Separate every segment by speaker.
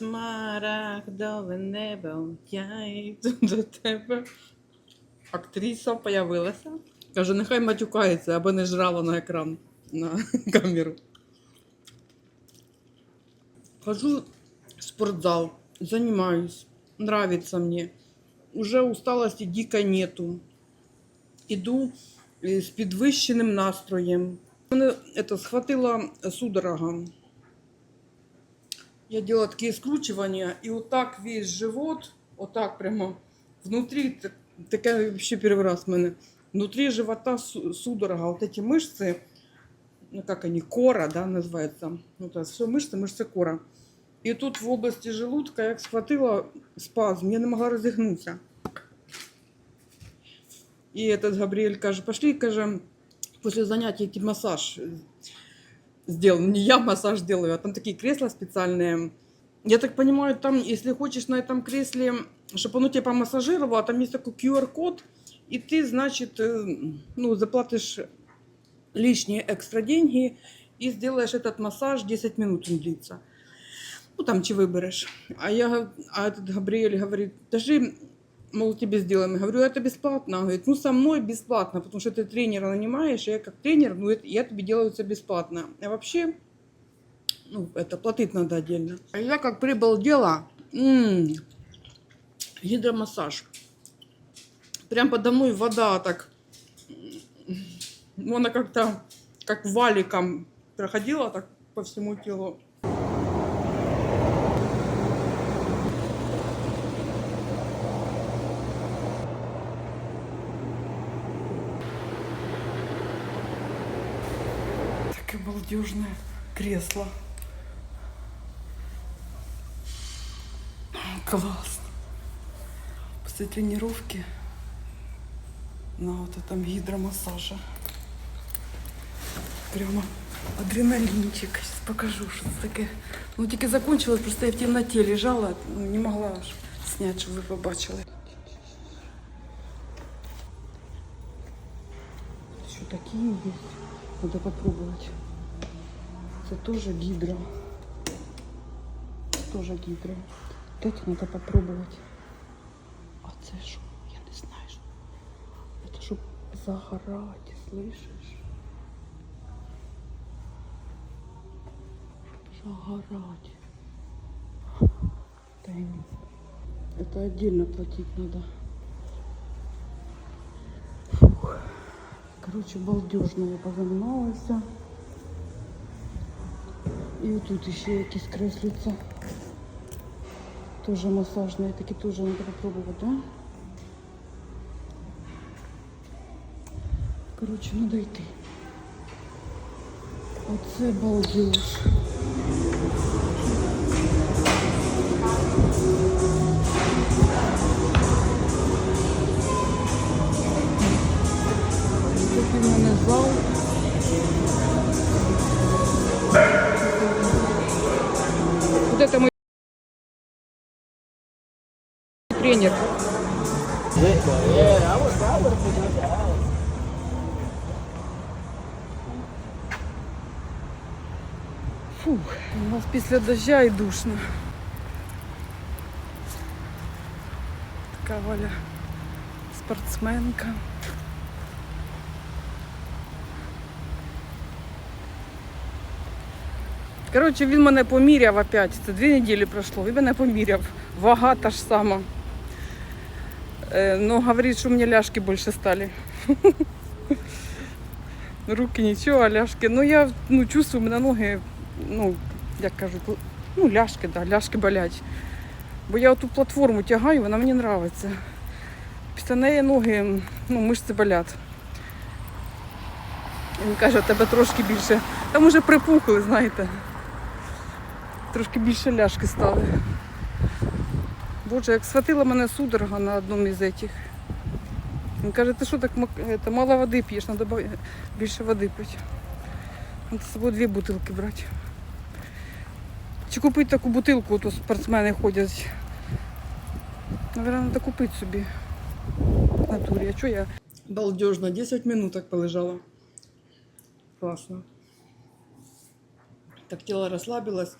Speaker 1: Смарагдове небо я йду до тебе. Актриса появилася. Каже, нехай матюкається, аби не жрала на екран на камеру. Хожу в спортзал, занимаюсь, нравится мне. Уже усталости дико нету. Иду э, с підвищеним настроєм. Мене это, схватила судорога Я делала такие скручивания, и вот так весь живот, вот так прямо внутри, так- такая вообще первый раз в мене. Внутри живота су- судорога, вот эти мышцы, ну как они, кора, да, называется. Ну, то есть все мышцы, мышцы кора. І тут в області желудка як схватила спазм, я не могла розігнутися. І этот Габріель каже, пошли, каже, після заняття йти массаж Сделал. Не я массаж делаю, а там такие кресла специальные. Я так понимаю, там, если хочешь на этом кресле, чтобы оно тебя помассажировало, там есть такой QR-код, и ты, значит, э, ну, заплатишь лишние экстра деньги и сделаешь этот массаж, 10 минут он длится. Ну, там чи выберешь. А я, а этот Габриэль говорит, даже, мол, тебе сделаем. Я говорю, это бесплатно. Он говорит, ну, со мной бесплатно, потому что ты тренера нанимаешь, и я как тренер, ну, это, я тебе делаю это бесплатно. А вообще, ну, это платить надо отдельно. А я как прибыл дело, м, гидромассаж. Прям подо мной вода так, м, она как-то, как валиком проходила так по всему телу. Такое балдежное кресло. Классно. После тренировки на вот этом гидромассаже. Прямо адреналинчик. Сейчас покажу, что это такое. Ну, тільки закончилось, просто я в темноте лежала, не могла снять, щоб ви побачили. Еще такие есть. Надо попробовать. Це теж гідро. Це теж гідро. Дайте треба попробувати. А це что? Я не знаю. Это Це щоб загорати, слышиш? Загорати. Та ні. Это отдельно платить надо. Фух. Короче, балдежно я позанималась. І тут ще якісь креслица. Тоже массажные, такі надо попробовать, да? Короче, надо йти. Оце балдеж. Тренер. Фух, у нас після дождя і душно. Така Валя спортсменка. Коротше, він мене поміряв опять. Це дві неділі пройшло. Він мене поміряв. Вага та ж сама. Е, ну, говорить, що мені ляшки більше стали. Руки нічого, а ляшки. Ну, я ну, чувствую, мене ноги, ну, як кажуть, ну, ляшки, да, ляшки болять. Бо я оту платформу тягаю, вона мені подобається. Після неї ноги, ну, мишці болять. Він каже, «У тебе трошки більше. Там уже припухли, знаєте. Трошки більше ляшки стали. Боже, як схватила мене судорога на одному із цих. Він каже, ти що так это, мало води п'єш, треба більше води пити. Треба з собою дві бутилки брати. Чи купити таку бутилку, то спортсмени ходять. Наверное, треба купити собі в натурі. А що я? Балдежно, 10 минут так полежала. Классно. Так тело расслабилось.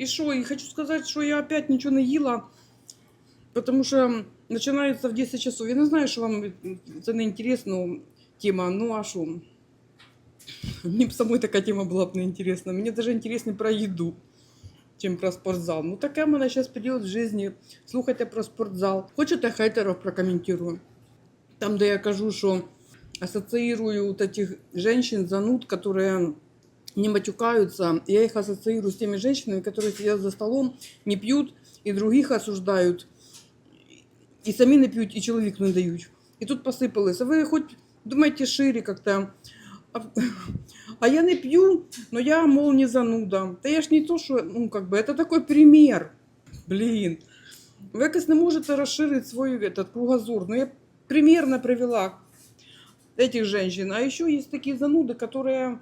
Speaker 1: И что? И хочу сказать, что я опять ничего не ела, потому что начинается в 10 часов. Я не знаю, что вам это не интересно тема, ну а что? Мне б самой така тема була б не інтересна. Мені даже інтересно про їду, чим про спортзал. Ну таке в мене зараз період в житті. Слухайте про спортзал. Хочете хейтерів прокоментую? Там, де я кажу, що ассоциирую вот этих женщин, зануд, которые не матюкаются. Я их ассоциирую с теми женщинами, которые сидят за столом, не пьют, и других осуждают. И самі не п'ють, і чоловіку не дають. І тут посипались. А ви хоч думайте шире как-то. А, а я не п'ю, но я, мол, не зануда. Та я ж не то, що, ну, как бы, это такой пример. Блин. Ви якось не можете розширити свой этот, кругозор. Ну, я примерно привела этих женщин. А еще есть такие зануды, которые,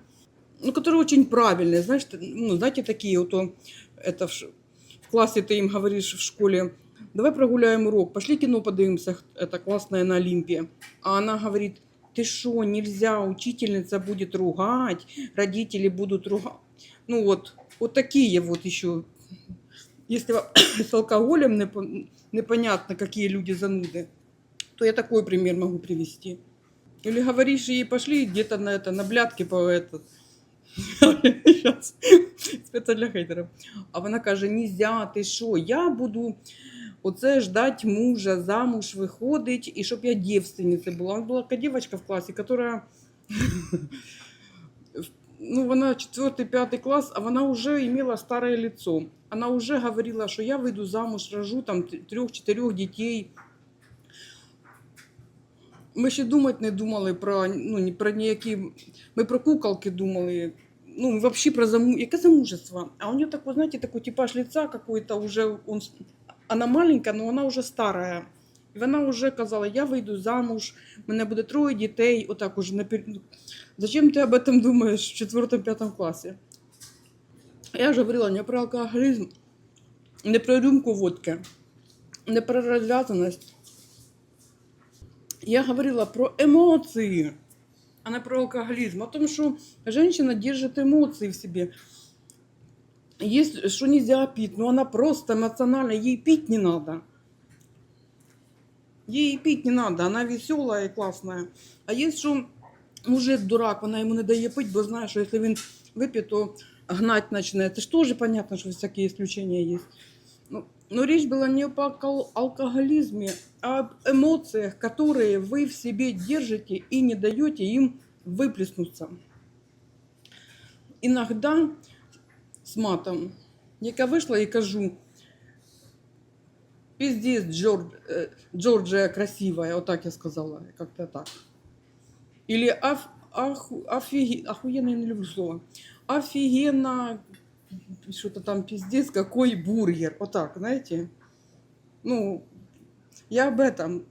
Speaker 1: ну, которые очень правильные. Знаешь, ты- ну, знаете, такие вот, он, это в, ш- в классе ты им говоришь в школе, давай прогуляем урок, пошли кино подивимся, это классное на Олимпе. А она говорит, ты что, нельзя, учительница будет ругать, родители будут ругать. Ну вот, вот такие вот еще. Если с алкоголем непо- непонятно, какие люди зануды, то я такой пример могу привести. Или говоришь ей, пошли где-то на это, на блядки по этот. Сейчас. Это для хейтерів. А вона каже: нельзя, ти що, я буду оце ждать мужа, замуж виходить, і щоб я дівственниця була. Вона була така дівчинка в класі, яка ну, вона 4-5 класс, а вона уже имела старое лицо. Она уже говорила, что я выйду замуж, рожу там трех-четырех детей. Ми ще думати не думали про, ну, про ніякі. Ми про куколки думали. Ну, взагалі про заму... Яке замужество? А у нее такой, знаете, такой типаж лица какой-то уже. Он... с- Она маленькая, но вона вже старая. І вона вже казала, я вийду замуж, в мене буде троє дітей, отак уже напер... Зачем ти об этом думаєш в четвертому-п'ятому класі? Я вже говорила не про алкоголізм, не про рюмку водки, не про розв'язаність. Я говорила про эмоции, а не про алкоголизм. О том, что женщина держит эмоции в себе. Есть, что нельзя пить, но она просто эмоционально, ей пить не надо. Ей пить не надо, она веселая и классная. А есть, что мужик дурак, вона йому не дає пить, бо знає, що якщо він вип'є, то гнать почне. Це ж теж понятно, що всякі исключения есть. Ну, но речь была не по алко- алкоголизме, а об эмоциях, которые вы в себе держите и не даете им выплеснуться. Иногда с матом, яка вийшла і кажу, пиздец, Джордж, э, Джорджия красивая, вот так я сказала, как-то так. Или аф, аху, офиге, охуенно я не люблю слово. Офигенно, что-то там пиздец, какой бургер. Вот так, знаете. Ну, я об этом.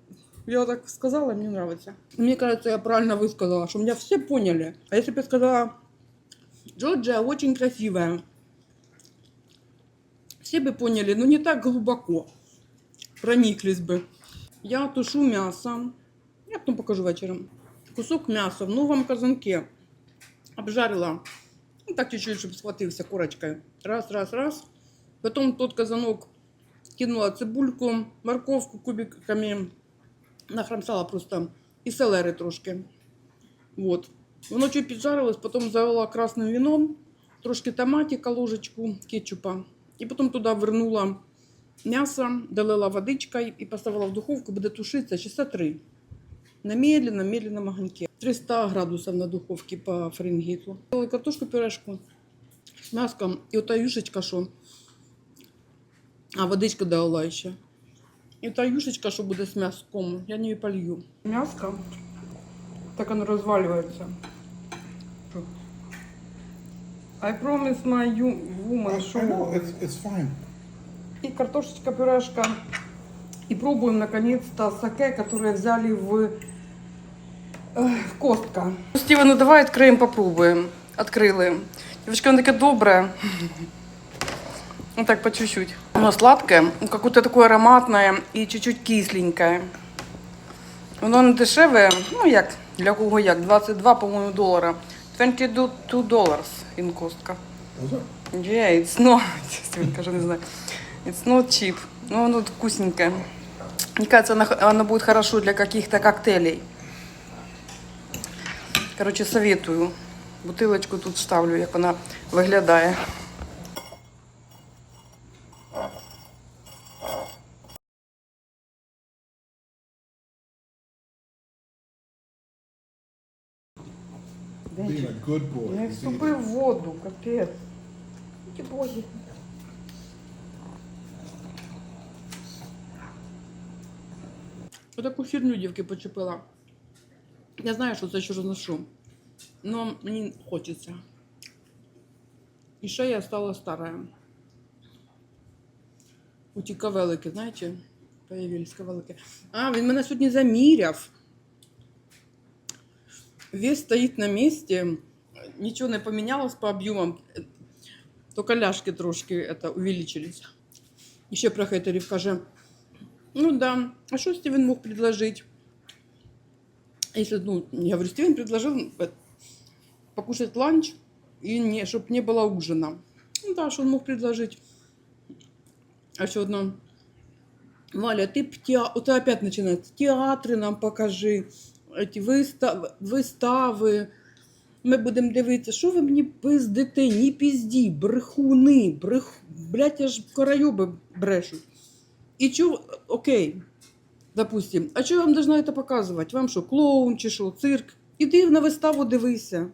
Speaker 1: Я вот так сказала, мне нравится. Мне кажется, я правильно высказала, что меня все поняли. А если бы я сказала, Джорджия очень красивая, все бы поняли, но не так глубоко. Прониклись бы. Я тушу мясо. Я потом покажу вечером. Кусок мяса в новом казанке. Обжарила. Ну, так чуть-чуть, чтобы схватился корочкой. Раз, раз, раз. Потом тот казанок кинула цибульку, морковку кубиками. Нахрамсала просто. І селери трошки. Вот. Воно чуть піджарилось, потім залила красним вином, трошки томатика, ложечку кетчупа. І потім туди вернула м'ясо, долила водичкою і поставила в духовку, буде тушитися часа 3. На медленном, медленном огоньке. 300 градусов на духовке по Фаренгейту. Делаю картошку пюрешку с мяском. И вот та юшечка, что... А, водичка дала еще. И та юшечка, что будет с мяском, я не полью. Мяско, так оно разваливается. I promise my you- woman,
Speaker 2: I know, it's, it's fine.
Speaker 1: И картошечка, пюрешка. И пробуем, наконец-то, саке, которое взяли в, э, в Костка. Стива, ну давай откроем, попробуем. Открыли. Девочка, она такая добрая. Вот так по чуть-чуть. Оно сладкое, ну, какое-то такое ароматное и чуть-чуть кисленькое. Воно не дешеве, ну як, для кого як, 22, по-моєму, долара. 22 dollars in
Speaker 2: Costco.
Speaker 1: Yeah, it's not. Стивен каже, не знаю. It's not cheap. Но оно вкусненькое. Мне кажется, оно, оно будет хорошо для каких-то коктейлей. Короче, советую. Бутилочку тут ставлю, як вона виглядає.
Speaker 2: Good boy.
Speaker 1: Не
Speaker 2: is
Speaker 1: вступив в воду, капець. Які боги. Отаку херню дівки почепила. Я знаю, що це що розношу. Но мені хочеться. І ще я стала старая. У ті кавелики, знаєте, появились кавелики. А, він мене сьогодні заміряв. Вес стоит на месте, ничего не поменялось по объемам, э, только ляжки трошки это увеличились. Еще про хейтерів каже, ну да, а что Стивен мог предложить? Если, ну, я говорю, Стивен предложил э, покушать ланч, и не, чтобы не было ужина. Ну да, что он мог предложить. А еще одно. Валя, ты теа... Вот опять начинается. Театры нам покажи. Эти вистав... вистави. Ми будемо дивитися, що ви мені пиздите, ні пізді, брехуни, брех... блядь, аж корайоби брешуть. І чо, окей, допустим, а чого я вам должна це показувати? Вам що, клоун чи що, цирк? Іди на виставу дивися.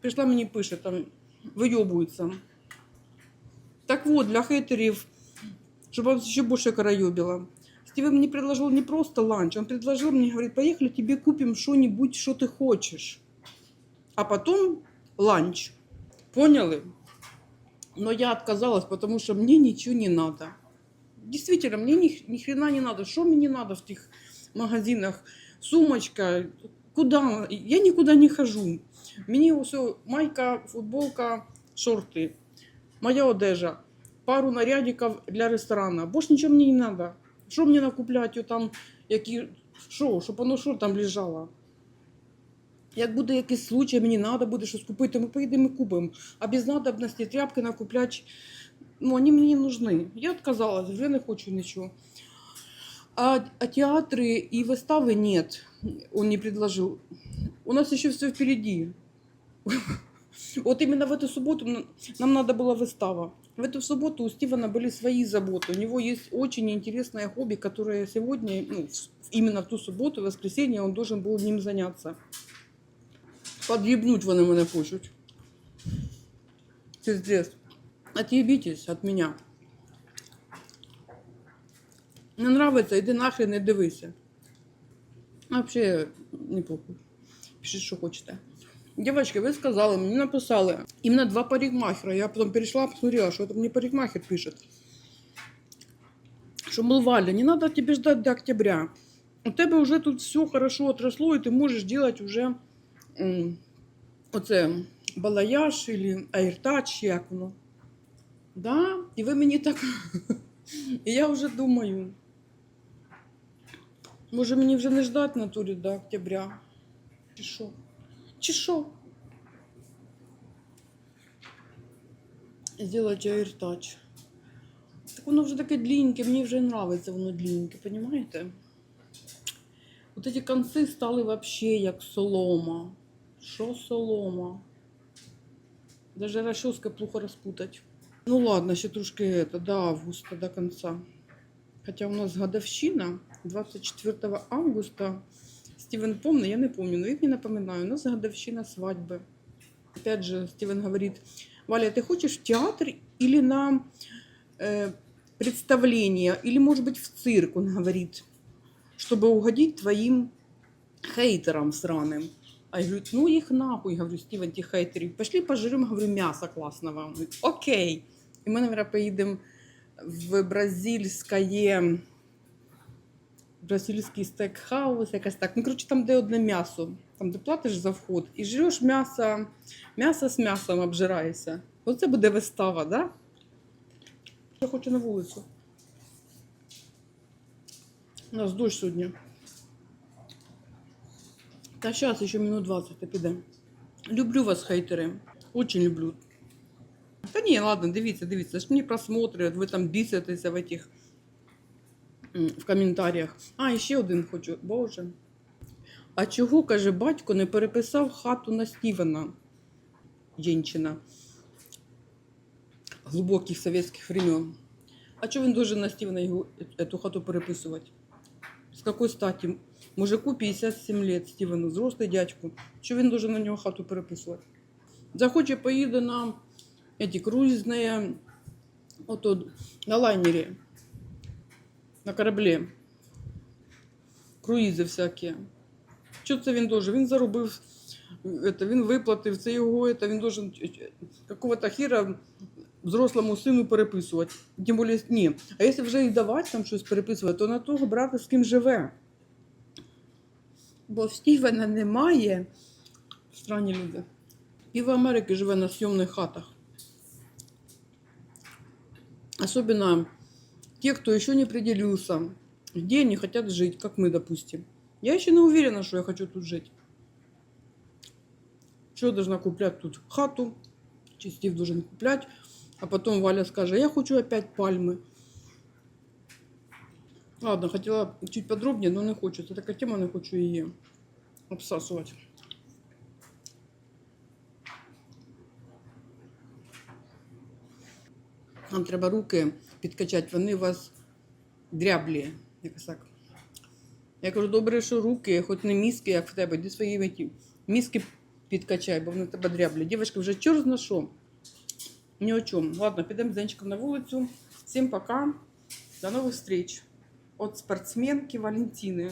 Speaker 1: Прийшла мені пише, там вийобується. Так вот, для хейтерів, чтобы вас еще больше караёбило. Стивен мне предложил не просто ланч, он предложил мне, говорит, поехали, тебе купим что-нибудь, что ты хочешь. А потом ланч. Поняли? Но я отказалась, потому что мне ничего не надо. Действительно, мне ни, ни хрена не надо. Что мне надо в тех магазинах? Сумочка, куда? Я никуда не хожу. Мені все майка, футболка, шорти, моя одежа, пару нарядиків для ресторана. Більше нічого мені не треба. Що мені накупляти там, які, що, щоб воно що там лежало? Як буде якийсь случай, мені треба буде щось купити, ми поїдемо і купимо. А без надобності тряпки накупляти, ну, вони мені не нужны. Я відказалась, вже не хочу нічого. А, а театры и выставы нет, он не предложил. У нас еще все впереди. Вот именно в эту субботу н- нам надо была выстава. В эту субботу у Стивена были свои заботы. У него есть очень интересное хобби, которое сегодня, ну, в- именно в ту субботу, в воскресенье, он должен был ним заняться. Подъебнуть вони мене хочуть. Пиздец. Отъебитесь от меня. Не нравится, иди нахрен не дивися. Вообще не похуй. Пишіть, що хочете. Девочки, ви сказали, мені написали. Іменно два парикмахера. Я потім перейшла, посмотрела, що там мені парикмахер пишет. Що, мол, Валя, не надо тебе ждать до октября. У тебе вже тут все хорошо отросло, і ти можеш делать уже м, оце балаяж или аіртач, як воно. Да? І ви мені так. І я вже думаю. Може мені вже не ждать на турі до октября? Чи що? Чи що? Сделать аиртач. Так воно вже таке длинненьке, мені вже нравиться воно длинненьке, понимаєте? Вот эти концы стали вообще як солома. Що солома? Даже расческой плохо распутать. Ну ладно, ще трошки это, до августа, до конца. Хотя у нас годовщина 24 августа. Стивен помнит, я не помню, но я не напоминаю. У нас годовщина свадьбы. Опять же, Стивен говорит, Валя, ты хочешь в театр или на э, представление, или, может быть, в цирк, он говорит, чтобы угодить твоим хейтерам сраным. А я говорю, ну их нахуй, Я говорю, Стивен, ті хейтерів. Пошли пожрем, говорю, мясо классного. Он окей. І ми, наверное, поїдемо в бразильське, бразильський стейкхаус, якось так. Ну, коротше, там, де одне м'ясо, там, де платиш за вход, і жреш м'ясо, м'ясо з м'ясом обжираєшся. Оце буде вистава, да? Я хочу на вулицю. У нас дощ сьогодні. Та зараз ще минут 20 і піде. Люблю вас, хейтери. Очень люблю. Та ні, ладно, дивіться, дивіться, ж мені просмотри, ви там біситеся в этих в коментарях. А, і ще один хочу. Боже. А чого, каже, батько не переписав хату на Стівена? Жінчина. Глубоких советских времен. А чого він дуже на Стівена його, эту хату переписувати? З какой статі? Мужику 57 лет, Стівену, взрослий дядьку. Чого він дуже на нього хату переписувати? Захоче, поїде на эти круїзні, ото, на лайнері, на кораблі. Круїзи всякі. Що це він дуже? Він заробив, это, він виплатив, це його, это, він должен какого-то хіра взрослому сину переписувати. Тим більше, ні. А якщо вже і давати там щось переписувати, то на того брати, з ким живе. Бо в Стівена немає. Странні люди. Пів Америки живе на съемних хатах. Особенно те, кто еще не определился, где они хотят жить, как мы, допустим. Я еще не уверена, что я хочу тут жить. Что я должна куплять тут? Хату. Чи Стив должен куплять. А потом Валя скажет, я хочу опять пальмы. Ладно, хотела чуть подробнее, но не хочу. Це така тема, не хочу її обсасувати. Нам треба руки підкачати, вони у вас дряблі. Якось так. Я кажу, добре, що руки, хоч не мізки, як в тебе, де свої меті. Мізки підкачай, бо вони в тебе дряблі. Дівчатка, вже чорт зна що. Ні о чому. Ладно, підемо з на вулицю. Всім пока. До нових встреч. От спортсменки Валентини.